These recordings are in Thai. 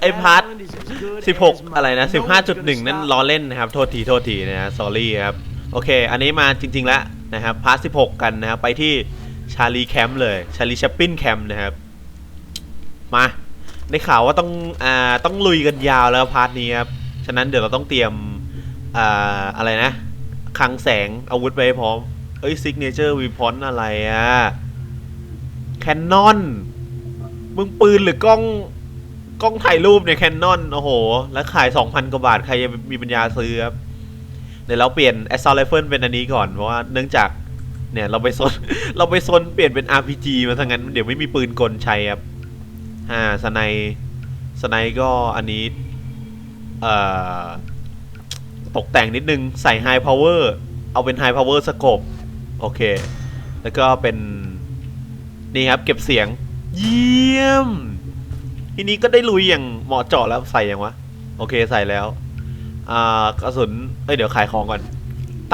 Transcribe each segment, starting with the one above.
ไอพาร์ท16อะไรนะ15.1นั่นล้อเล่นนะครับ โทษที โทษทีนะฮะ sorry ครับ โอเค อันนี้มาจริง ๆ แล้วนะครับ พาร์ท16กันนะครับ ไปที่ชาลีแคมป์เลย ชาลีชัปปินแคมป์นะครับ มาได้ข่าวว่าต้องอ่าต้องลุยกันยาวแล้วพาร์ทนี้ครับ ฉะนั้นเดี๋ยวเราต้องเตรียมอ่าอะไรนะคลังแสงอาวุธไว้พร้อม เอ้ยซิกเนเจอร์วีพอนอะไรอะแคนนอน มึงปืนหรือกล้องกล้องถ่ายรูปเนี่ยแคนนอนโอ้โห แล้วขาย 2,000 กว่าบาท ใครจะมีปัญญาซื้อครับ เดี๋ยวเราเปลี่ยน Assault Rifle เป็นอันนี้ก่อน เพราะว่าเนื่องจากเนี่ยเราไปซนเราไปซนเปลี่ยนเป็น RPG มาทั้งนั้น เดี๋ยวไม่มีปืนกลใช้ครับ อ่าสไนสไนก็อันนี้ เอ่อ ตกแต่งนิดนึง ใส่ High Power เอาเป็น High Power Scope โอเค แล้วก็เป็น นี่ครับ เก็บเสียง เยี่ยม ทีนี้ก็ได้ลุยอย่างเหมาะเจาะแล้วใส่ยังวะ โอเคใส่แล้ว อ่ากระสุนเอ้ยเดี๋ยวขายของก่อน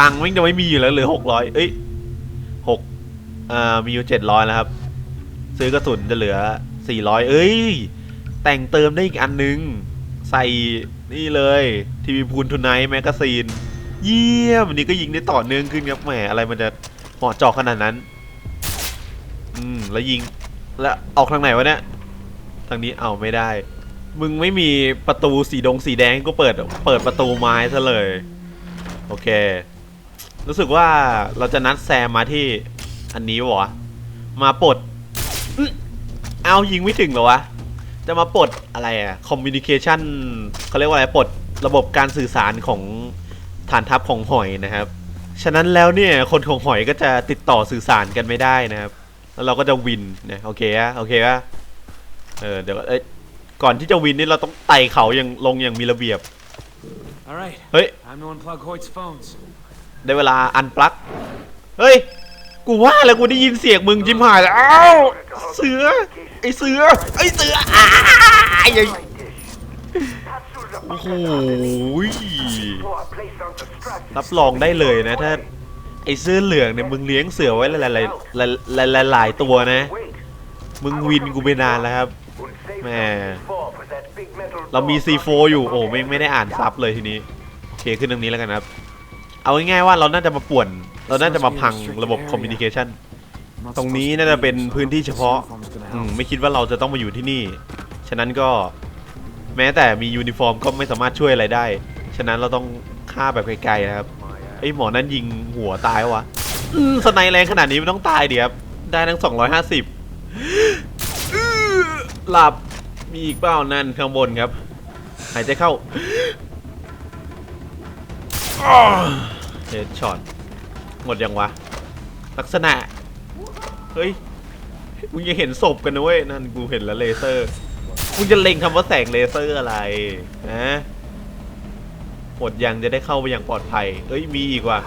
ตังค์ไม่จะไม่มีอยู่แล้วเหลือหกร้อยเอ้ยหกอ่ามีอยู่เจ็ดร้อยแล้วครับ ซื้อกระสุนจะเหลือสี่ร้อยเอ้ย แต่งเติมได้อีกอันนึง ใส่นี่เลยทีวีพูนทูไนท์แมกกาซีน เยี่ยมอันนี้ก็ยิงได้ต่อเนื่องขึ้นครับแหมอะไรมันจะเหมาะเจาะขนาดนั้น อืม แล้วยิง แล้วออกทางไหนวะเนี่ย ทางนี้เอาไม่ได้ มึงไม่มีประตูสีดงสีแดงก็เปิด เปิดประตูไม้ซะเลย โอเค รู้สึกว่าเราจะนัดแซมมาที่อันนี้วะมาปลดเอายิงไม่ถึงเหรอวะ จะมาปลดอะไรอะคอมมิวนิเคชันเขาเรียกว่าอะไรปลดระบบการสื่อสารของฐานทัพของหอยนะครับ ฉะนั้นแล้วเนี่ยคนของหอยก็จะติดต่อสื่อสารกันไม่ได้นะครับ แล้วเราก็จะวินเนี่ยโอเคอะโอเคปะเออเดี๋ยวเอ้ยก่อนที่จะวินนี่เราต้องไต่เขาอย่างลงอย่างมีระเบียบ All right, เฮ้ย time to unplug Hoyt's phones. ได้เวลาอันปลั๊กเฮ้ย กูว่าแล้วกูได้ยินเสียงมึงจิ้มหายแล้วอ้าวเสือ ไอเสือ ไอเสืออ้ายไอ้โอ้โหรับรองได้เลยนะถ้า ไอเสื้อเหลืองเนี่ยมึงเลี้ยงเสือไว้หลายๆหลายๆหลายหลายตัวนะ มึงวินกูไปนานแล้วครับแหมเรามี C4 อยู่โอ้ไม่ไม่ได้อ่านซับเลยทีนี้โอเคขึ้นตรงนี้แล้วกันครับ เอาง่ายๆว่าเราน่าจะมาป่วน เราน่าจะมาพังระบบคอมมิวนิเคชันตรงนี้น่าจะเป็นพื้นที่เฉพาะมไม่คิดว่าเราจะต้องมาอยู่ที่นี่ ฉะนั้นก็แม้แต่มียูนิฟอร์มก็ไม่สามารถช่วยอะไรได้ ฉะนั้นเราต้องฆ่าแบบไกลๆนะครับ ไอหมอนั่นยิงหัวตายวะสไนแรงขนาดนี้ไม่ต้องตายเดียครับได้ทั้ง 250อื้อหลับมีอีกเปล่านั่นข้างบนครับ หายใจเข้าเฮดช็อตหมดยังวะ ลักษณะ เฮ้ยมึงยังเห็นศพกันนะเว้ย นั่นกูเห็นแล้วเลเซอร์มึงจะเล็งคำว่าแสงเลเซอร์อะไรนะ หมดยังจะได้เข้าไปอย่างปลอดภัย เอ้ยมีอีกว่ะ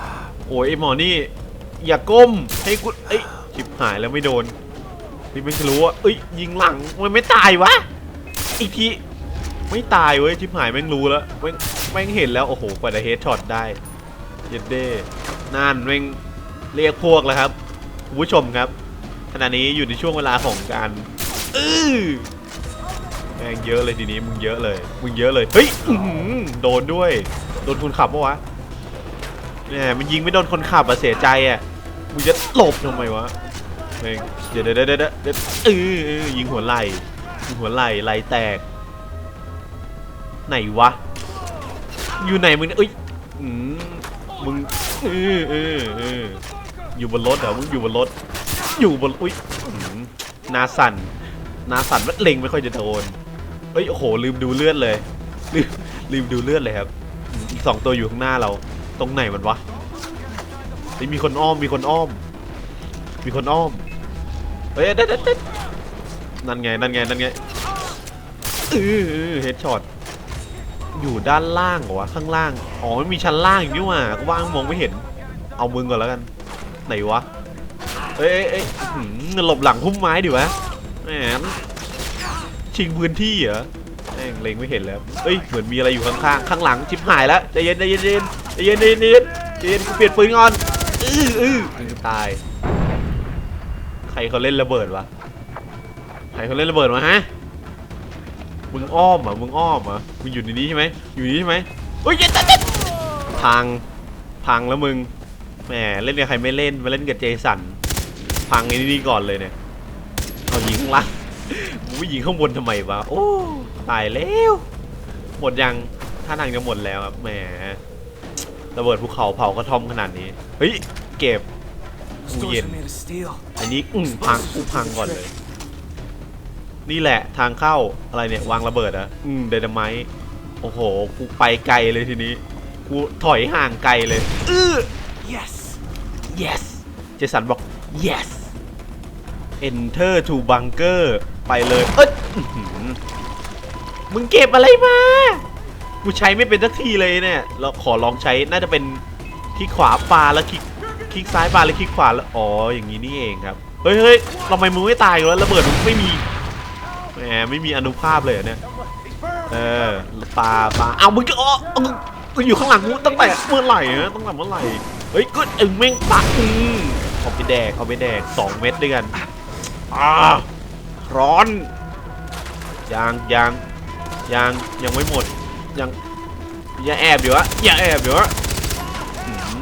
โอ้ยไอหมอนี่ อย่าก้มให้กูเอ้ยชิบหายแล้วไม่โดนนี่ไม่รู้ว่าเอ้ยยิงหลังมันไม่ตายวะอีกทีไม่ตายเว้ยชิบหายแม่งรู้แล้วแม่งแม่งเห็นแล้วโอ้โหกว่าจะเฮดช็อตได้เย็ดเด้นั่นแม่งเรียกพวกแล้วครับผู้ชมครับขณะนี้อยู่ในช่วงเวลาของการอื้อ ม่งเยอะเลยทีนี้มึงเยอะเลยมึงเยอะเลยเฮ้ยโดนด้วยโดนคนขับปะวะแหมมันยิงไม่โดนคนขับอะเสียใจอะมึงจะหลบทำไมวะแม่งเดี๋ยวเดี๋ยวเดี๋ยวเดี๋ยวเดี๋ยวเออยิงหัวไหล่ยิงหัวไหล่ไหล่แตก ไหนวะ อยู่ไหนมึงเอ้ยมึงเออเออเอออยู่บนรถเหรอมึงอยู่บนรถ อยู่บนอุ้ยนาสันนาสันว่าเล็งไม่ค่อยจะโดน เฮ้ยโอ้โหลืมดูเลือดเลยลืมลืมดูเลือดเลยครับอีกสองตัวอยู่ข้างหน้าเรา ตรงไหนมันวะเฮ้ยมีคนอ้อมมีคนอ้อม มีคนอ้อมเฮ้ยเด็ดเด็ดนั่นไงนั่นไงนั่นไงเออเฮดช็อตอยู่ด้านล่างเหรอวะข้างล่างอ๋อมันมีชั้นล่างอยู่นี่หว่าก็ว่างมองไม่เห็น เอามึงก่อนแล้วกัน ไหนวะเอ้ยเอ้ยหลบหลังพุ่มไม้ดิวะแหม ชิงพื้นที่เหรอแม่งเล็งไม่เห็นแล้วเอ้ยเหมือนมีอะไรอยู่ข้างๆข้างหลังชิบหายแล้วใจเย็นใจเย็นใจเย็นใจเย็นใจเย็นใจเย็นใจเย็นกูเปลี่ยนปืนก่อนอื้ออื้อตาย ใครเขาเล่นระเบิดวะใครเขาเล่นระเบิดวะฮะมึงอ้อมเหรอะมึงอ้อมเหรอะมึงอยู่ในนี้ใช่ไหมอยู่นี้ใช่ไหมเฮ้ยเย็นจัดเย็นพังพังแล้วมึงแหมเล่นกับใครไม่เล่นมาเล่นกับเจสันพังไอ้นี่ก่อนเลยเนี่ยเอายิงข้างล่าง มึงไปยิงข้างบนทำไมวะ โอ้ ตายแล้ว หมดยังท่าทางจะหมดแล้วครับแหม ระเบิดภูเขาเผากระท่อมขนาดนี้ เฮ้ย เก็บ Those doors Yen. are made of steel. อันนี้อืมพังกูพังก่อนเลย นี่แหละทางเข้าอะไรเนี่ย วางระเบิดอะอืมเดนไมต์โอ้โห กูไปไกลเลยทีนี้ กูถอยห่างไกลเลยอื้อ Yes. yes เจสันบอก yes enter to bunker ไปเลยเอ้ยมึงเก็บอะไรมา กูใช้ไม่เป็นสักทีเลยเนี่ย เราขอลองใช้ น่าจะเป็นคลิกขวาปลาแล้วคลิกคลิกซ้ายปลาแล้วคลิกขวาแล้ว อ๋อ อย่างนี้นี่เองครับ เฮ้ยเฮ้ยทำไมมึงไม่ตายแล้วระเบิดมึงไม่มี แหม ไม่มีอนุภาพเลยเนี่ย เออ ปลาปลาเอามึงจะอ๋อเอามึงอยู่ข้างหลังกูตั้งแต่เมื่อไหร่นะตั้งแต่เมื่อไหร่ เฮ้ย ก็เอ็งแม่งปะอืมเอาไปแดกเอาไปแดกสองเม็ดด้วยกัน อ่า ร้อนยังยังยังยังไม่หมดยังอย่าแอบเดี๋ยวะอย่าแอบเดี๋ยวะอืม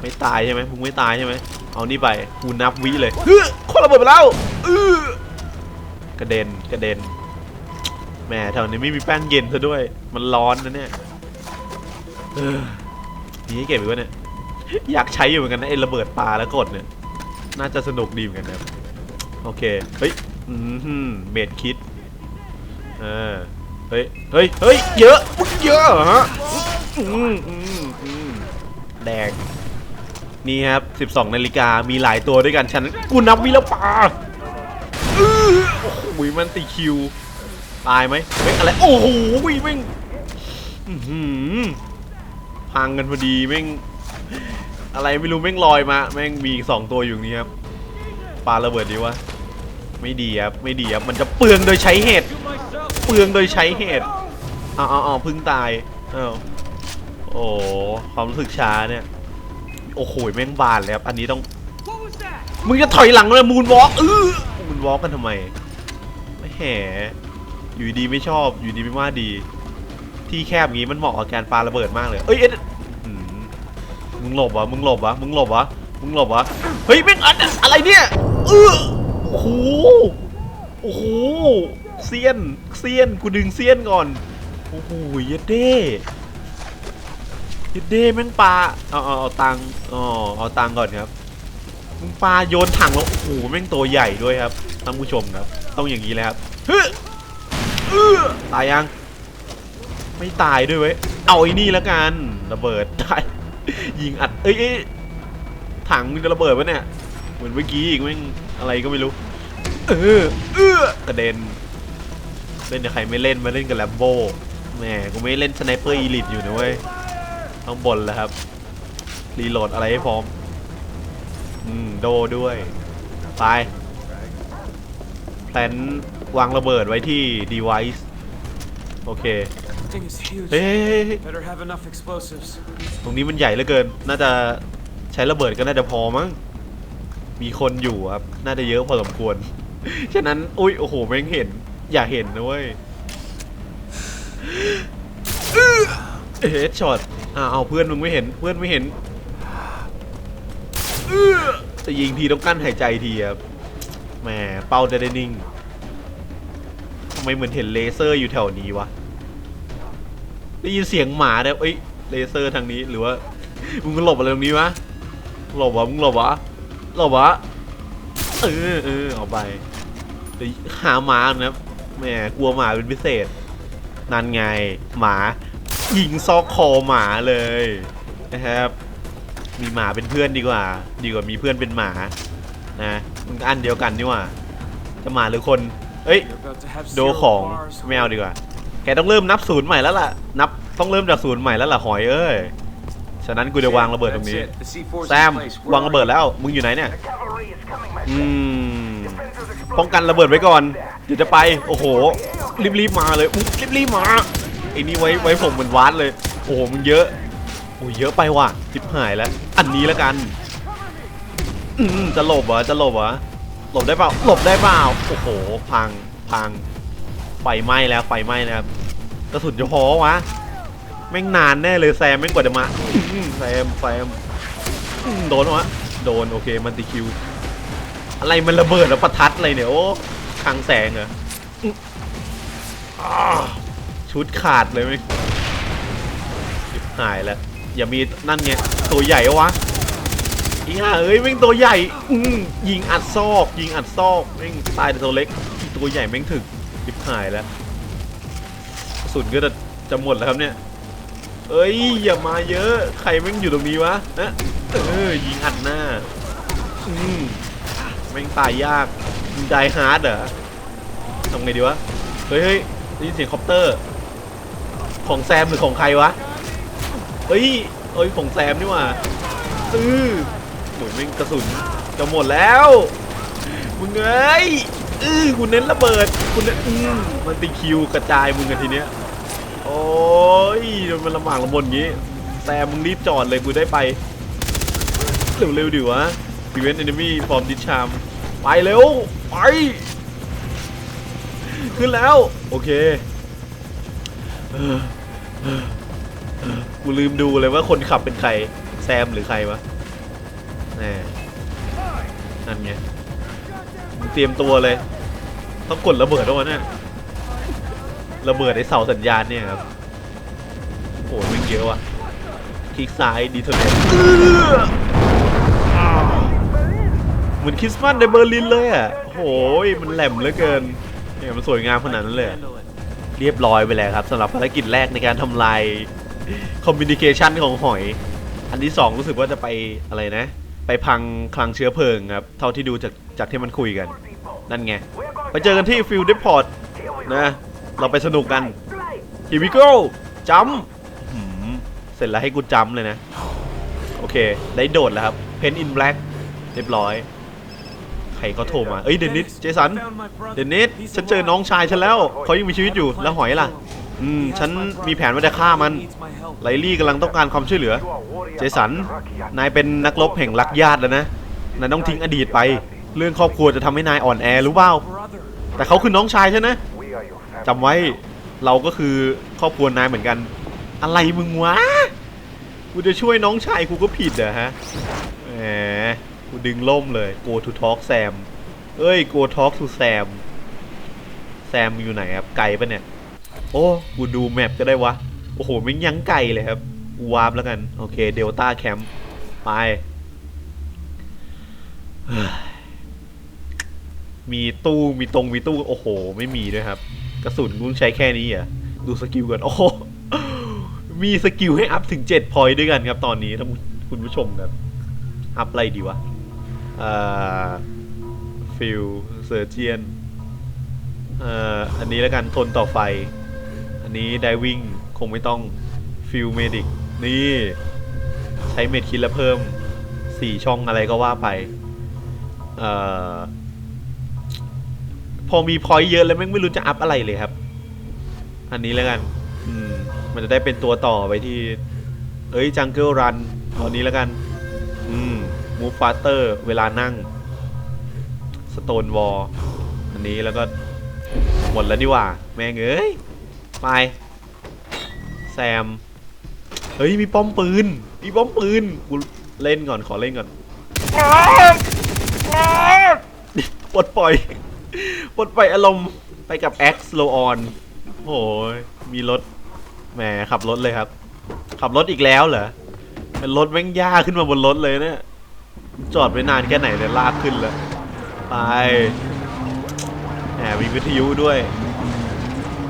ไม่ตายใช่ไหมมึงไม่ตายใช่ไหมเอานี่ไปกูนับวิเลยเฮ้ยคนระเบิดไปแล้วอื้อกระเด็นกระเด็นแหมแถวนี้ไม่มีแป้งเย็นซะด้วย มันร้อนนะเนี่ยเออมีให้เก็บอีกวะเนี่ยอยากใช้อยู่เหมือนกันนะไอ้ระเบิดปลาแล้วกดเนี่ย น่าจะสนุกดีเหมือนกันนะโอเค เฮ้ย อืมเมดคิดเออเฮ้ย เฮ้ย เฮ้ย เยอะเยอะเหรอฮะอืมอืมอืมแดง นี่ครับ 12 นาฬิกามีหลายตัวด้วยกันฉันกูนับวิลปาอื้อโอ้โหมันติคิว ตายไหมเฮ้ยอะไร โอ้โหแม่งพังกันพอดีแม่งอะไรไม่รู้แม่งลอยมา แม่งมีสองตัวอยู่นี้ครับปาระเบิดดีวะ ไม่ดีครับไม่ดีครับมันจะเปลืองโดยใช้เหตุ เปลืองโดยใช้เหตุอาอาเอาพึ่งตายอ้าวโอ้ความรู้สึกช้าเนี่ย โอ้โหแม่งบานเลยครับอันนี้ต้องมึงจะถอยหลังเลยมูนวอล์กเออมูนวอล์กกันทำไมไม่แหมอยู่ดีไม่ชอบอยู่ดีไม่ว่าดี ที่แคบงี้มันเหมาะกับการปาระเบิดมากเลยเอ้ยเอ็ดมึงหลบวะมึงหลบวะมึงหลบวะมึงหลบวะเฮ้ยแม่งอันอะไรเนี่ยเออ โอ้โห โอ้โห เซียน เซียน กูดึงเซียนก่อน โอ้โหเยัดเด้เยัดเด้แม่งปลาเอาเอาเอาตังอ๋อเอาตังก่อนครับมึงปลาโยนถังแล้ว โอ้โห แม่งตัวใหญ่ด้วยครับ ท่านผู้ชมครับ ต้องอย่างนี้เลยครับเฮ้ยเอื้อตายยัง ไม่ตายด้วยเว้ย เอาไอ้นี่แล้วกัน ระเบิดได้ยิงอัด เอ้ยถังมึงจะระเบิดปะเนี่ย เหมือนเมื่อกี้อีกแม่ง อะไรก็ไม่รู้ เออเออกระเด็น เล่นกับใครไม่เล่นมาเล่นกับแลมโบ้แหมกูไม่เล่นสไนเปอร์อีลิทอยู่นะเว้ยต้องบนแล้วครับ รีโหลดอะไรให้พร้อม อืม โดด้วย ไปแพลนวางระเบิดไว้ที่ device โอเค Thing is huge. เฮ้ยเฮ้ยเฮ้ยเฮ้ย Better have enough explosives. ตรงนี้มันใหญ่เหลือเกิน น่าจะใช้ระเบิดก็น่าจะพอมั้ง มีคนอยู่ครับ น่าจะเยอะพอสมควร ฉะนั้น อุ้ย โอ้โหแม่งเห็น อย่าเห็นนะเว้ยเอ๊ะช็อตอ่าเอาเพื่อนมึงไม่เห็น เพื่อนไม่เห็นจะยิงทีต้องกั้นหายใจทีครับ แหม เป้าจะได้นิ่งทำไมเหมือนเห็นเลเซอร์อยู่แถวนี้วะ ได้ยินเสียงหมาเนี่ยเอ้ย เลเซอร์ทางนี้ หรือว่า มึงหลบอะไรตรงนี้วะหลบวะมึงหลบวะ หลบวะ เออเออเอาไปเดี๋ยวหาหมานะครับแหมกลัวหมาเป็นพิเศษ นั่นไงหมายิงซอกคอหมาเลยนะครับ มีหมาเป็นเพื่อนดีกว่า ดีกว่ามีเพื่อนเป็นหมา นะมันอันเดียวกันนี่หว่า จะหมาหรือคน เอ้ย โดของ bars. ไม่เอาดีกว่า แกต้องเริ่มนับศูนย์ใหม่แล้วล่ะ นับต้องเริ่มจากศูนย์ใหม่แล้วล่ะหอยเอ้ย ฉะนั้นกูจะวางระเบิดตรงนี้ That's it. The C4's แซ in ม place. วาง Where ระเบิด are แล้ว มึงอยู่ไหนเนี่ย Cavalry is coming, my อื friend. มป้องกันระเบิดไว้ก่อน เดี๋ยวจะไป โอ้โห รีบๆมาเลยอุ๊ยรีบๆมา ไอ้นี่ไว้ไว้ผมเหมือนวาดเลย โอ้โห มึงเยอะ โอ้ยเยอะไปว่ะจิบหายแล้ว อันนี้แล้วกัน อืม จะหลบเหรอ จะหลบเหรอ หลบได้เปล่า หลบได้เปล่า โอ้โห พัง พัง ไฟไหม้แล้ว ไฟไหม้นะครับ กระสุนจะพอวะ แม่งนานแน่เลยแซมแม่งกว่าจะมาแซมแซมโดนวะโดนโอเคมันติคิว อะไรมันระเบิดแล้วประทัดอะไรเนี่ยโอ้คลังแสงเหรออชุดขาดเลยไหมชิบหายแล้วอย่ามีนั่นไงตัวใหญ่วะอีห่าเอ้ยแม่งตัวใหญ่อืยิงอัดซอก ยิงอัดซอกแม่งตายแต่ตัวเล็ก ตัวใหญ่แม่งถึกชิบหายแล้วสุนก็จะจะหมดแล้วครับเนี่ย เอ้ยอย่ามาเยอะ ใครแม่งอยู่ตรงนี้วะนะเออยิงอัดหน้าอืมแม่งตายยากมึงไดฮาร์ดเหรอทำไงดีวะ เฮ้ยเฮ้ยได้ยินเสียงคอปเตอร์ ของแซมหรือของใครวะ เฮ้ยเอ้ยของแซมนี่ว่าอือหมุนแม่งกระสุนจะหมดแล้วมึงเอ้ยอือกูเน้นระเบิดกูเน้นอืมมันตีคิวกระจายมึงกันทีเนี้ย โอ้ยมันลำบากลำบนงี้ แต่มึงรีบจอดเลยกูได้ไป เร็วๆดิวะ prevent enemy from this charm ไปเร็ว ไป ขึ้นแล้ว โอเค กูลืมดูเลยว่าคนขับเป็นใคร แซมหรือใครวะแน่นั่นไงมึงเตรียมตัวเลย ต้องกดระเบิดแล้ววะเนี่ย ระเบิดไอ้เสาสัญญาณเนี่ยครับโอ้ยมันเยอะว่ะคลิกซ้ายดีเทอร์เนเหมือนคริสต์มาสในเบอร์ลินเลยอะโอ้ยมันแหลมเหลือเกินเนี่ยมันสวยงามขนาดนั้นเลย เรียบร้อยไปแล้วครับสำหรับภารกิจแรกในการทำลายคอมมิวนิเคชันของหอย อันที่สองรู้สึกว่าจะไปอะไรนะ ไปพังคลังเชื้อเพลิงครับ เท่าที่ดูจากจากที่มันคุยกัน นั่นไง ไปเจอกันที่ฟิลด์เดพอร์ตนะ เราไปสนุกกัน Here we go จัมเสร็จแล้วให้กูจัมเลยนะ โอเค ได้โดดแล้วครับ Pen in Black เรียบร้อย ใครเขาโทรมา เอ้ย เดนิส เจสัน Found my brother. เดนิส He's ฉันเจอน้องชายฉันแล้ว เขายังมีชีวิตอยู่ แล้วหอยล่ะ อืม ฉันมีแผนว่าจะฆ่ามัน He needs my help. ไลลี่กำลังต้องการความช่วยเหลือ เจสัน นายเป็นนักรบแห่งรักญาติแล้วนะ นายต้องทิ้งอดีตไป เรื่องครอบครัวจะทำให้นายอ่อนแอรู้เปล่า Brother. แต่เขาคือน้องชายใช่ไห จำไว้เราก็คือครอบครัวนายเหมือนกัน อะไรมึงวะกูจะช่วยน้องชายกูก็ผิดเหรอฮะแหมกูดึงล่มเลย go to talk Sam เอ้ย go talk to Sam แซมอยู่ไหนครับไกลปะเนี่ย โอ้กูดูแมปก็ได้วะ โอ้โหไม่งยังไกลเลยครับกูวาร์ปแล้วกัน โอเคเดลต้าแคมป์ไปมีตู้มีตรงมีตู้ โอ้โห ไม่มีด้วยครับ กระสุนกูใช้แค่นี้อะดูสกิลก่อนโอ้มีสกิลให้อัพถึง7พอยต์ด้วยกันครับตอนนี้ท่านคุณผู้ชมครับ อัพอะไรดีวะอ่อฟิลเซอร์เจียนอ่ออันนี้แล้วกันทนต่อไฟ อันนี้ไดวิ่งคงไม่ต้องฟิลเมดิกนี่ใช้เมดคิดแล้วเพิ่ม4ช่องอะไรก็ว่าไป เอ่อ พอมีพอยต์เยอะแล้วแม่งไม่รู้จะอัพอะไรเลยครับ อันนี้แล้วกัน อืม มันจะได้เป็นตัวต่อไปที่ เอ้ยจังเกิลรันตอนนี้แล้วกัน อืมมูฟฟาเตอร์เวลานั่งสโตนวอลอันนี้แล้วก็หมดแล้วดีกว่า แม่งเอ้ย ไป แซม เฮ้ย มีป้อมปืน มีป้อมปืน กูเล่นก่อนขอเล่นก่อนปลดปล่อย ปลดปล่อยอารมณ์ไปกับ X Low On โอ้ยมีรถแหมขับรถเลยครับ ขับรถอีกแล้วเหรอเป็นรถแม่งย่าขึ้นมาบนรถเลยเนี่ย จอดไว้นานแค่ไหนเนี่ยลากขึ้นแล้วไปแหมมีวิทยุด้วย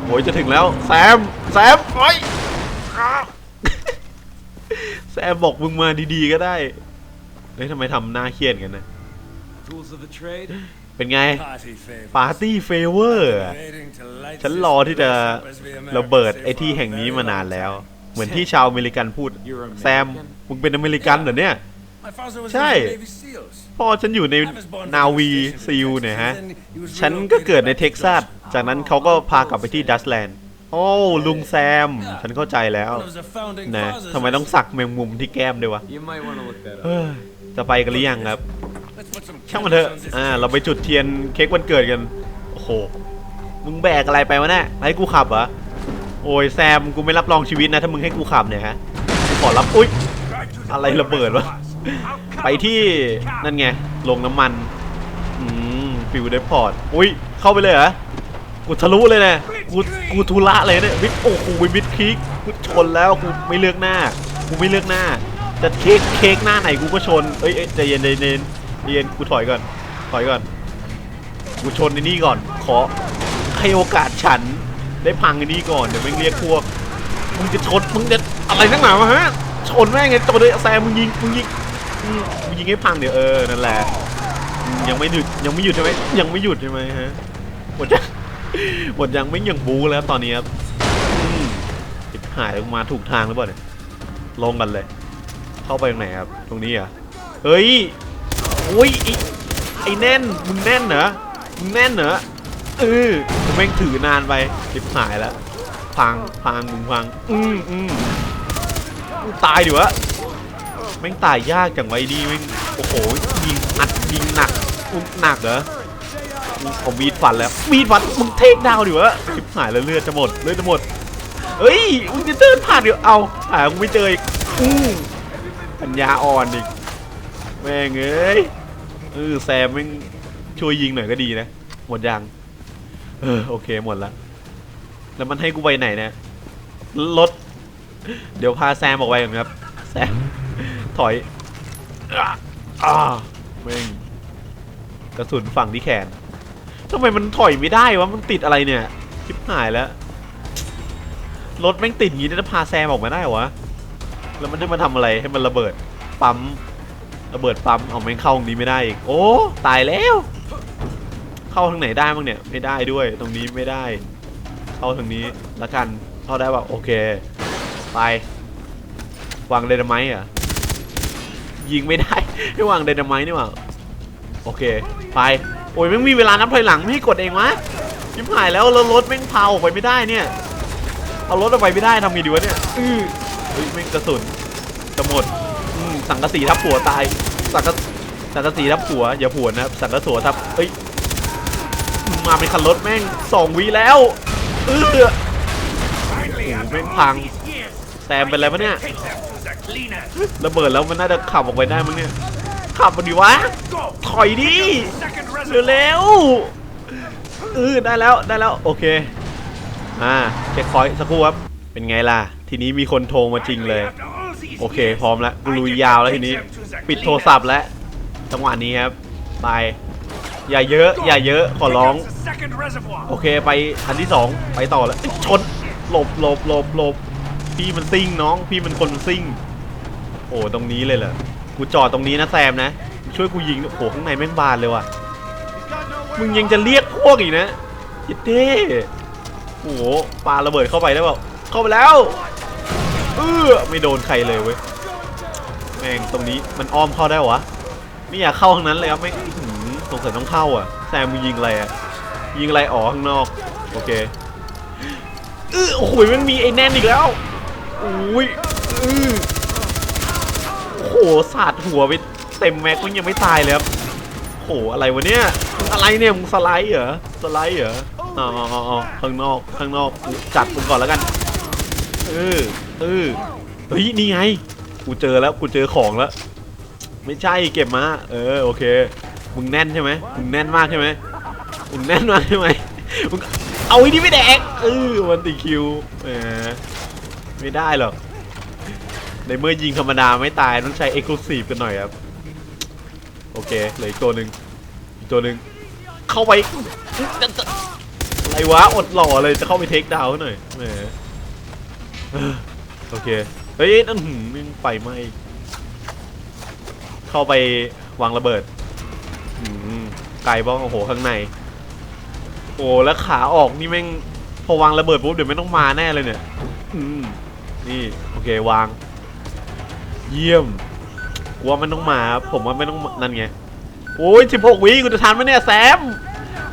โอ้ยจะถึงแล้วแซมแซมโอ้ยแซมบอกมึงมาดีๆก็ได้เฮ้ยทำไมทำหน้าเครียดกันนะ Tools of the trade. เป็นไง Party favor. ปาร์ตี้เฟเวอร์ Waiting to light ฉัน this รอที่จะ place up as we Americans ระเบิด say ไอ้ที่ for a แห่งนี้ very มานาน long แล้ว time. เหมือนที่ชาวอเมริกันพูด You're American? แซม มึงเป็นอเมริกันเหรอเนี่ย My father was ใช่ in the Navy SEALs. พ่อฉันอยู่ใน I was born นา from วี the station ซีล in เนี่ย Texas, ฮะ and he was ฉันก็ relocated เกิดใน back to เท็กซัส Dawson. จากนั้นเขาก็พากลับไปที่ดัสแลนด์โอ้ลุงแซม ฉันเข้าใจแล้ว One of the founding นะ causes ทำไมต้องสักแมงมุมที่แก้มด้วยวะ You might want to look that เอ up. อจะไปกันหรือยังครับ Let's put some ช่างมันเถอะ อ่า เราไปจุดเทียนเค้กวันเกิดกัน โอ้โห มึงแบกอะไรไปวะเนี่ยให้กูขับเหรอ โอ้ยแซม กูไม่รับรองชีวิตนะ ถ้ามึงให้กูขับเนี่ยฮะ กูขอรับ อุ้ย อะไรระเบิดวะ ไปที่ นั่นไง ลงน้ำมัน อืมฟิวเดพอร์ต อุ้ย เข้าไปเลยเหรอ กูทะลุเลยนะ กู กูทุระเลยเนี่ยวิทโอ้โหวิทคิกกูชนแล้ว กูไม่เลือกหน้า กูไม่เลือกหน้า จะเค้ก เค้กหน้าไหนกูก็ชน เอ้ยเอ้ยใจเย็นใจเย็น ใจเย็นกูถอยก่อน ถอยก่อน กูชนในนี่ก่อน ขอให้โอกาสฉันได้พังในนี่ก่อนเดี๋ยวไม่เรียกพวก มึงจะชน มึงจะอะไรนักหนาวะฮะ ชนแม่งไงตัวเลยแซมมึงยิง มึงยิง มึงยิงให้พังเดี๋ยวเออ นั่นแหละ ยังไม่หยุด ยังไม่หยุดใช่ไหมยังไม่หยุดใช่ไหมฮะ หมดยังหมดยังไม่ยังบูแล้วตอนนี้ครับอืมหายลงมาถูกทางหรือเปล่าเนี่ย ลงกันเลย เข้าไปตรงไหนครับ ตรงนี้อะ เฮ้ย อ้ยไอ้ไอ้แน่นมึงแน่นเหรอมึงแน่นเหรอเออมึงแม่งถือนานไปจิบหายแล้วพังพังมึงพังอืมอืมมึงตายดิวะแม่งตายยากจังไว้ดีแม่งโอ้โหยิงอัดยิงหนักอุ้มหนักเหรอเอามีดฟันแล้วมีดฟันมึงเทคดาวดิวะชิบหายแล้วเลือดจะหมดเลือดจะหมดเฮ้ยมึงจะเดินผ่านเดี๋ยวเอาหากูไม่เจออีกอู้ปัญญาอ่อนอีก แม่งเอ้ยเออแซมแม่งช่วยยิงหน่อยก็ดีนะ หมดยัง เออโอเคหมดละแล้วมันให้กูไปไหนเนี่ยรถ เดี๋ยวพาแซมออกไปก่อนครับ แซม ถอยอ่าแม่งกระสุนฝั่งที่แขนทำไมมันถอยไม่ได้วะ มันติดอะไรเนี่ยชิบหายแล้ว รถแม่งติดอย่างนี้จะพาแซมออกมาได้เหรอวะ แล้วมันจะมาทำอะไรให้มันระเบิด ปั๊ม ระเบิดปั๊มเอาแม่งเข้าตรงนี้ไม่ได้อีกโอ้ตายแล้ว เข้าทางไหนได้บ้างเนี่ยไม่ได้ด้วยตรงนี้ไม่ได้ เข้าทางนี้ละกันเข้าได้ป่ะโอเค ไป วางเดนไมต์เหรอะยิงไม่ได้ให้วางเดนไมนี่หว่าโอเค ไปโอ้ยแม่งมีเวลานับถอยหลังไม่ให้กดเองวะชิบหายแล้วแล้วรถแม่งพาออกไปไม่ได้เนี่ยเอารถออกไปไม่ได้ทำไงดีวะเนี่ยอือเฮ้ยแม่งกระสุนจะหมด สังกะสีทับหัวตาย สังกะสังกะสีทับหัวอย่าผัวนะสังกะสัวทับเอ้ยมาเป็นคันรถแม่งสองวิแล้วเออโอ้โหแม่งพังแซมเป็นอะไรปะเนี่ยระเบิดแล้วมันน่าจะขับออกไปได้มั้งเนี่ยขับมันดีวะถอยดิเร็วเออได้แล้วได้แล้วโอเคอ่าเช็คพอยสักครู่ครับเป็นไงล่ะ ทีนี้มีคนโทรมาจริงเลย โอเค พร้อมแล้วกูลุยยาวแล้วทีนี้ ปิดโทรศัพท์แล้วจังหวะนี้ครับ ไป อย่าเยอะ อย่าเยอะ ขอร้อง โอเค ไปอันที่สองไปต่อแล้วเอ้ยชน หลบหลบหลบหลบ พี่มันซิ่งน้อง พี่มันคนซิ่ง โอ้ ตรงนี้เลยเหรอ กูจอดตรงนี้นะแซมนะ ช่วยกูยิง โอ้โห ข้างในแม่งบานเลยว่ะ มึงยังจะเรียกพวกอีกนะยิดเด้โอ้โหปาระเบิดเข้าไปได้เปล่าเข้าไปแล้วเออไม่โดนใครเลยเว้ยแม่งตรงนี้มันอ้อมเข้าได้หรอวะไม่อยากเข้าทางนั้นเลยครับแม่หือสงสัยต้องเข้าอะแซมมึงยิงอะไรอะยิงอะไรอ๋อข้างนอกโอเคเออโอ้โหมันมีไอ้แน่นอีกแล้วโอ้ยเออโอ้โหสาดหัวไปเต็มแม็กก็ยังไม่ตายเลยครับโอ้โหอะไรวะเนี่ยอะไรเนี่ยมึงสไลด์เหรอสไลด์เหรออ๋ออ๋ออ๋อข้างนอกข้างนอกจัดมึงก่อนแล้วกันเออ เออเฮ้ยนี่ไงกูเจอแล้วกูเจอของแล้ว ไม่ใช่เก็บมาเออโอเคมึงแน่นใช่ไหมมึงแน่นมากใช่ไหมมึงแน่นมากใช่ไหมมึงเอาไอ้นี่ไม่แดกเออวันติคิวแหมไม่ได้หรอกในเมื่อยิงธรรมดาไม่ตายต้องใช้เอ็กซ์คลูซีฟกันหน่อยครับโอเคเหลืออีกตัวหนึ่งอีกตัวหนึ่งเข้าไปอะไรวะอดหล่อเลยจะเข้าไปเทคดาวน์หน่อยแหม โอเค เฮ้ยนั่นหืมมึงไฟไหมเข้าไปวางระเบิดอืมไกลบ้องโอ้โหข้างใน โอ้แล้วขาออกนี่แม่งพอวางระเบิดปุ๊บเดี๋ยวไม่ต้องมาแน่เลยเนี่ยอืมนี่โอเควาง เยี่ยมกลัวมันต้องมา ผมว่าไม่ต้องนั่นไงโอ้ยสิบหกวิกูจะทันไหมเนี่ยแซม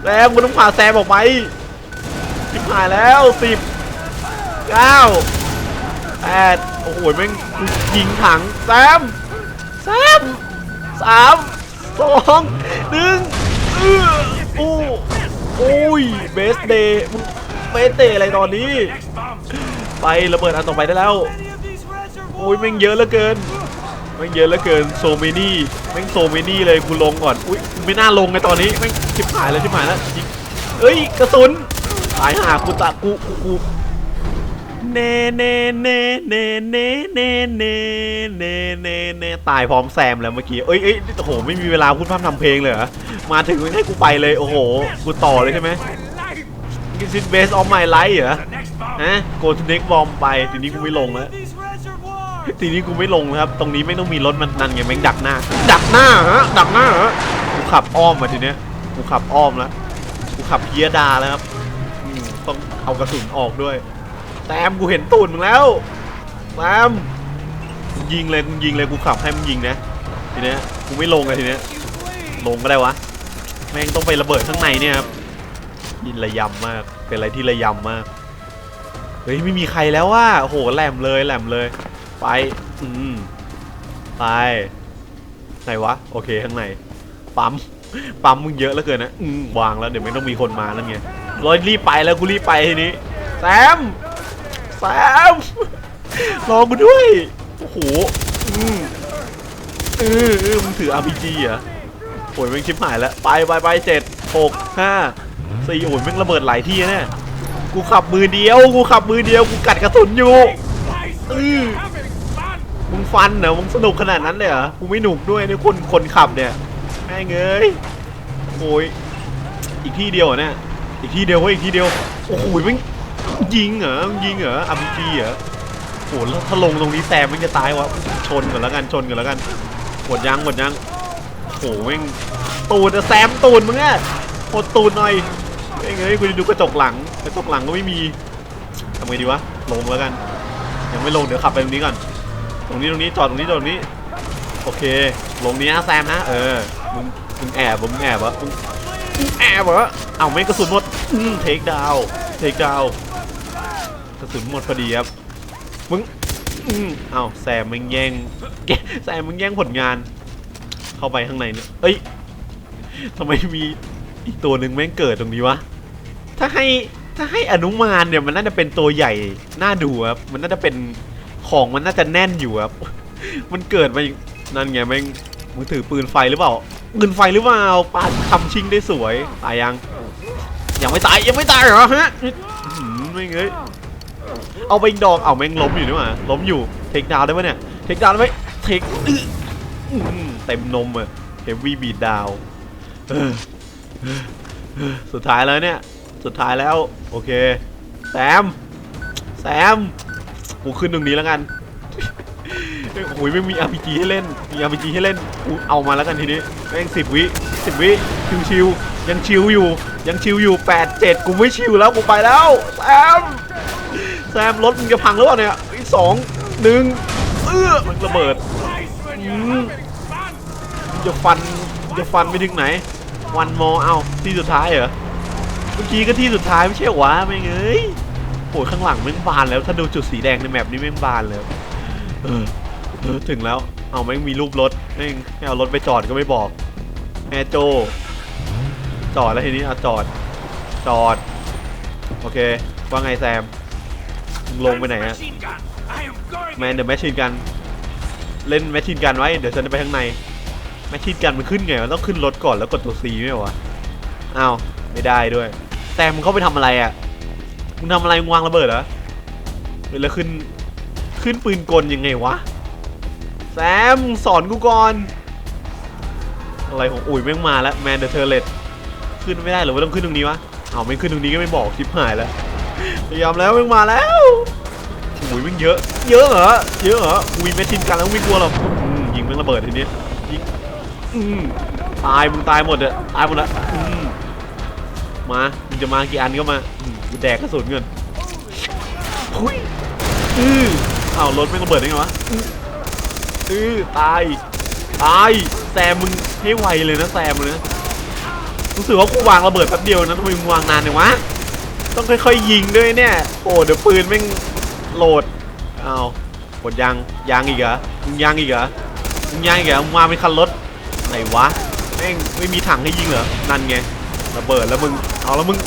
แซมกูต้องพาแซมออกไปสิบหายแล้วสิบเก้า แปดโอ้โหแม่งยิงถังแซมสามสามสองหนึ่งเออโอ้โอ้ยเบสเดย์เบสเดย์อะไรตอนนี้ ไประเบิดอันต่อไปได้แล้วโอ้ยแม่งเยอะเหลือเกินแม่งเยอะเหลือเกินโซเมนี่แม่งโซเมนี่เลยกูลงก่อนอุ้ยไม่น่าลงไงตอนนี้แม่งชิบหายแล้วชิบหายแล้วเอ้ยกระสุนตายหากูตะกูกูกู เนเนเนเนเนเนเนเนเนเนตายพร้อมแซมแล้วเมื่อกี้เอ้ยเอ้ยโอ้โหไม่มีเวลาพูดพร่ำทำเพลงเลยเหรอมาถึงให้กูไปเลยโอ้โหกูต่อเลยใช่ไหม Is it based on my life เหรอฮะ go to next bomb ไปทีนี้กูไม่ลงแล้วทีนี้กูไม่ลงครับ ตรงนี้ไม่ต้องมีรถมันนั่นไงแม่งดักหน้า ดักหน้าฮะดักหน้าฮะกูขับอ้อมมาทีเนี้ยกูขับอ้อมแล้วกูขับเพียดาแล้วครับอืมต้องเอากระสุนออกด้วย แซมกูเห็นตูดมึงแล้วแซมยิงเลยกูยิงเลยกูขับให้มึงยิงนะทีเนี้ยกูไม่ลงเลยทีเนี้ยลงก็ได้วะแม่งต้องไประเบิดข้างในเนี่ยครับยินระยำมากเป็นอะไรที่ระยำมากเฮ้ยไม่มีใครแล้วว่าโอ้โหแหลมเลยแหลมเลย ไปอืมไปไหนวะโอเคข้างในปั๊มปั๊มมึงเยอะแล้วเกินนะอืมวางแล้วเดี๋ยวไม่ต้องมีคนมาแล้วไงรอยรีบไปแล้วกูรีบไปทีนี้แซม แซมรอกูด้วย โอ้โห อืมเออเออมึงถือ RPG เหรอโอ้ยแม่งชิบหายแล้ว ไปไปไปเจ็ดหกห้าสี่โอ้ยแม่งระเบิดหลายที่นะเนี่ยกูขับมือเดียว กูขับมือเดียว กูกัดกระสุนอยู่อือมึงฟันเหรอ มึงสนุกขนาดนั้นเลยเหรอ กูไม่หนุกด้วยเนี่ยคนคนขับเนี่ยแม่งเอ้ยโอ้ยอีกที่เดียวเหรอเนี่ย อีกที่เดียวเว้ยอีกที่เดียว โอ้โหมึง ยิงเหรอยิงเหรออาร์พีจีเหรอโหแล้วถ้าลงตรงนี้แซมมันจะตายวะชนกันแล้วกันชนกันแล้วกันหมดยังหมดยังโอ้โหแม่งตูดอะแซมตูดมึงอะหดตูดหน่อยเอ้ยเอ้ยกูจะดูกระจกหลังกระจกหลังก็ไม่มีทำไงดีวะลงแล้วกัน ยังไม่ลงเดี๋ยวขับไปตรงนี้ก่อน ตรงนี้ตรงนี้จอดตรงนี้จอดตรงนี้ โอเค ลงนี้นะแซมนะเออมึงมึงแอบมึงแอบวะมึงมึงแอบวะเอาไม่กระสุนหมดเทคดาวเทคดาว กระสุนหมดพอดีครับ มึงอืมเอาแซมมึงแย่งแซมมึงแย่งผลงาน เข้าไปข้างในเนี่ยเอ้ยทำไมมีอีกตัวหนึ่งแม่งเกิดตรงนี้วะ ถ้าให้ถ้าให้อนุมานเนี่ยมันน่าจะเป็นตัวใหญ่น่าดูครับ มันน่าจะเป็นของมันน่าจะแน่นอยู่ครับ มันเกิดมานั่นไงแม่งมึงถือปืนไฟหรือเปล่า ปืนไฟหรือเปล่าปาดคำชิงได้สวย ตายยัง ยังไม่ตายยังไม่ตายเหรอฮะไม่งเงย เอาไปดอกเอาแม่งล้มอยู่นี่หว่าล้มอยู่เทคดาวได้ปะเนี่ยเทคดาวได้ไหมเทคเต็มนมอะเฮฟวี่บีดดาวสุดท้ายแล้วเนี่ย สุดท้ายแล้ว โอเค แซม แซมกูขึ้นตรงนี้แล้วกันโอ้ยไม่มี RPG ให้เล่น มี RPG ให้เล่นกูเอามาแล้วกันทีนี้แม่งสิบวิสิบวิชิวชิวยังชิวอยู่ ยังชิวอยู่แปดเจ็ดกูไม่ชิวแล้วกูไปแล้วแซม แซมรถมึงจะพังหรือเปล่าเนี่ยอีสองหนึ่งเออมันระเบิดอืมจะฟันจะฟันไปถึงไหน วันมอเอาที่สุดท้ายเหรอเมื่อกี้ก็ที่สุดท้ายไม่ใช่เหรอวะไม่งเอ้ยโอ้ยข้างหลังแม่งบานแล้วถ้าดูจุดสีแดงในแมปนี้แม่งบานเลยเออเออถึงแล้วเอาแม่งมีรูปรถแม่งให้เอารถไปจอดก็ไม่บอกแม่โจ จอดแล้วทีนี้เอาจอดจอด โอเค ว่าไงแซม ลงไปไหนอะแมนเดอะแมชชีนกันเล่นแมชชีนกันไว้เดี๋ยวฉันจะไปข้างในแมชชีนกันมันขึ้นไงมันต้องขึ้นรถก่อนแล้วกดตัว C ไม่เหรอวะอ้าวไม่ได้ด้วย แต่มึงเข้าไปทำอะไรอะมึงทำอะไรมึงวางระเบิดเหรอแล้วขึ้นขึ้นปืนกลยังไงวะแซมสอนกูก่อนอะไรของอุ๋ยแม่งมาแล้วแมนเดอะเทเลตขึ้นไม่ได้หรือว่าต้องขึ้นตรงนี้วะเอาไม่ขึ้นตรงนี้ก็ไม่บอกชิบหายแล้ว พยายามแล้วม่งมาแล้วโอ้ยวิ่งเยอะ เยอะเหรอ เยอะเหรอกูมีแมชชีนกันแล้วไม่กลัวหรอกยิงม่งระเบิดทีนี้ยิงตายมึงตายหมดอะตายหมดละมามึงจะมากี่อันก็มากูแดกกระสุนเงินหุยอืออ้าวรถแม่ระเบิดได้ไงวะอืออือตายตายแซมมึงให้ไวเลยนะแซมเลยนะรู้สึกว่ากูวางระเบิดแป๊บเดียวนะทำไมมึงวางนานเนี่ยวะ ต้องค่อยๆ ยิงด้วยเนี่ย โอ้เดี๋ยวปืนแม่งโหลดเอาวกดยังยังอีกเหรอมึงยังอีกเหรอมึงยังอีกเหรอมึงมาเป็นคันรถไหนวะแม่งไม่มีถังให้ยิงเหรอนั่นไงระเบิดแล้วมึงเอาแล้วมึง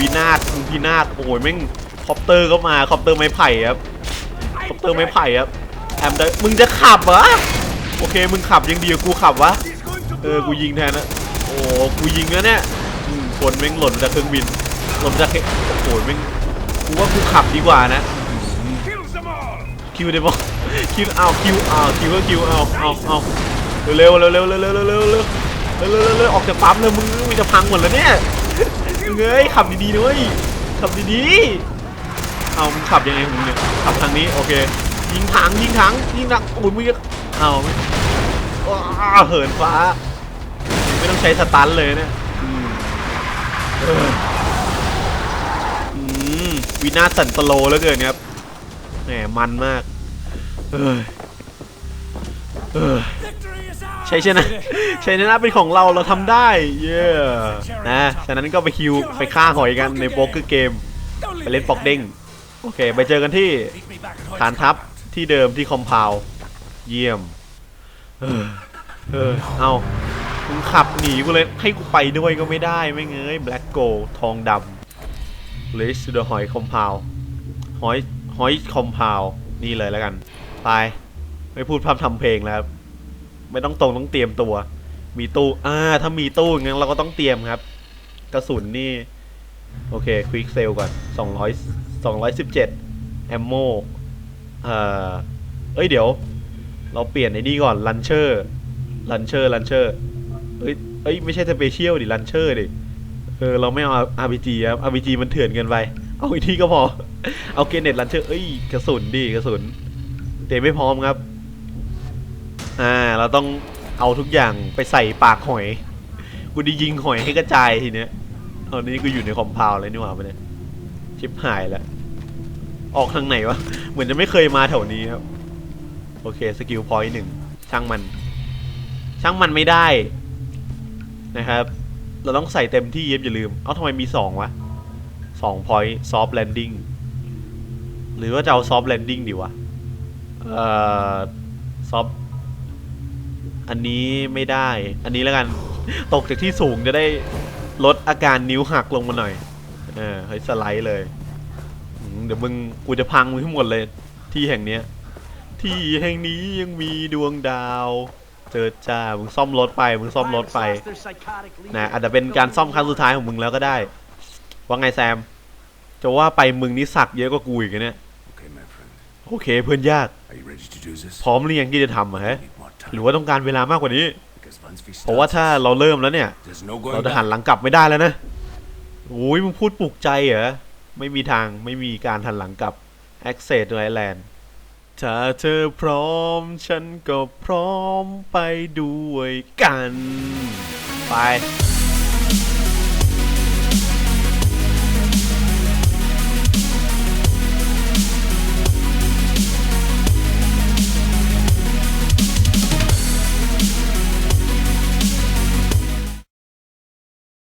วินาศมึงพินาศโอ้ยแม่งคอปเตอร์ก็มาคอปเตอร์ไม้ไผ่ครับคอปเตอร์ไม้ไผ่ครับแอมได้มึงจะขับเหรอโอเคมึงขับยังดีกว่ากูขับวะเออกูยิงแทนนะโอ้กูยิงแล้วเนี่ยอืมคนแม่งหล่นจากเครื่องบิน หล่นจากเโอ้โหม่งกูว่ากูขับดีกว่านะ คิวได้ปะคิวเอาคิวเอาคิวก็คิวเอาเอาเอาเร็วเร็วเร็วเร็วเร็วเร็วเร็วเร็วเร็วเร็วออกจากปั๊มเลยมึงมึงจะพังหมดแล้วเนี่ยมึงเอ้ยขับดีๆด้วยขับดีๆเอามึงขับยังไงมึงเนี่ยขับทางนี้โอเคยิงถังยิงถังยิงถังโอ้ยมึงเอาว้าเหินฟ้าไม่ต้องใช้สตันเลยเนี่ย วินาสันตโลแล้วเกินครับแหมมันมากเออเออ Victory is ours. ชัยชนะชัยชนะเป็นของเราเราทำได้ เย้นะฉะนั้นก็ไปคิวไปฆ่าหอยกันในโป๊กเกอร์เกม ไปเล่นปอกเด้งโอเค ไปเจอกันที่ฐานทัพที่เดิมที่คอมพาวเยี่ยม เออเออเอามึงขับหนีกูเลยให้กูไปด้วยก็ไม่ได้ไม่เงยแบล็กโกทองดำ เลสเดอะหอยคอมพาวหอยหอยคอมพาวนี่เลยแล้วกันไปไม่พูดพร่ำทำเพลงแล้วครับไม่ต้องตรงต้องเตรียมตัว มีตู้อ่าถ้ามีตู้งั้นเราก็ต้องเตรียมครับ กระสุนนี่ โอเคควิกเซลก่อน200 217แอมโมเอ่อเอ้ยเดี๋ยว เราเปลี่ยนไอ้นี่ก่อนลันเชอร์ลันเชอร์ลันเชอร์เอ้ยเอ้ยไม่ใช่สเปเชียลดิลันเชอร์ดิ เออเราไม่เอา RPG ครับ RPG มันเถื่อนเกินไป เอาอีกที่ก็พอ เอาเกเน็ตลันเชอร์เอ้ยกระสุนดิกระสุนเตรียมไม่พร้อมครับ อ่า เราต้องเอาทุกอย่างไปใส่ปากหอย กูดียิงหอยให้กระจายทีเนี้ยตอนนี้กูอยู่ในคอมเพลเลยนี่หว่าปเนี่ยชิปหายแล้ว ออกทางไหนวะ เหมือนจะไม่เคยมาแถวนี้ครับ โอเคสกิลพอยต์หนึ่งช่างมัน ช่างมันไม่ได้นะครับ เราต้องใส่เต็มที่เย็บอย่าลืม เอ้าทำไมมีสองวะสองพอยต์ซอฟต์แลนดิ้งหรือว่าจะเอาซอฟต์แลนดิ้งดีวะ เอ่อซอฟอันนี้ไม่ได้ อันนี้แล้วกัน ตกจากที่สูงจะได้ลดอาการนิ้วหักลงมาหน่อย เออเฮ้ยสไลด์เลย เดี๋ยวมึงกูจะพังมึงให้งหมดเลย ที่แห่งเนี้ย ที่แห่งนี้ยังมีดวงดาว เจอจ้ามึงซ่อมรถไปมึงซ่อมรถไปนะอาจจะเป็นการซ่อมครั้งสุดท้ายของมึงแล้วก็ได้ ว่าไงแซม จะว่าไปมึงนี่สักเยอะกว่ากูอีกนะเนี่ย Okay, my friend. โอเคเพื่อนยาก Are you ready to do this? พร้อมหรือยังที่จะทำอะฮะ Need more หรือ time. ว่าต้องการเวลามากกว่านี้ Because once we เพราะว่า start ถ้า this, เราเริ่มแล้วเนี่ย there's no เรา going จะหัน back. หลังกลับไม่ได้แล้วนะโอ้ยมึงพูดปลุกใจเหรอ ไม่มีทางไม่มีการหันหลังกลับ Access Thailand ถ้าเธอพร้อม ฉันก็พร้อมไปด้วยกัน ไป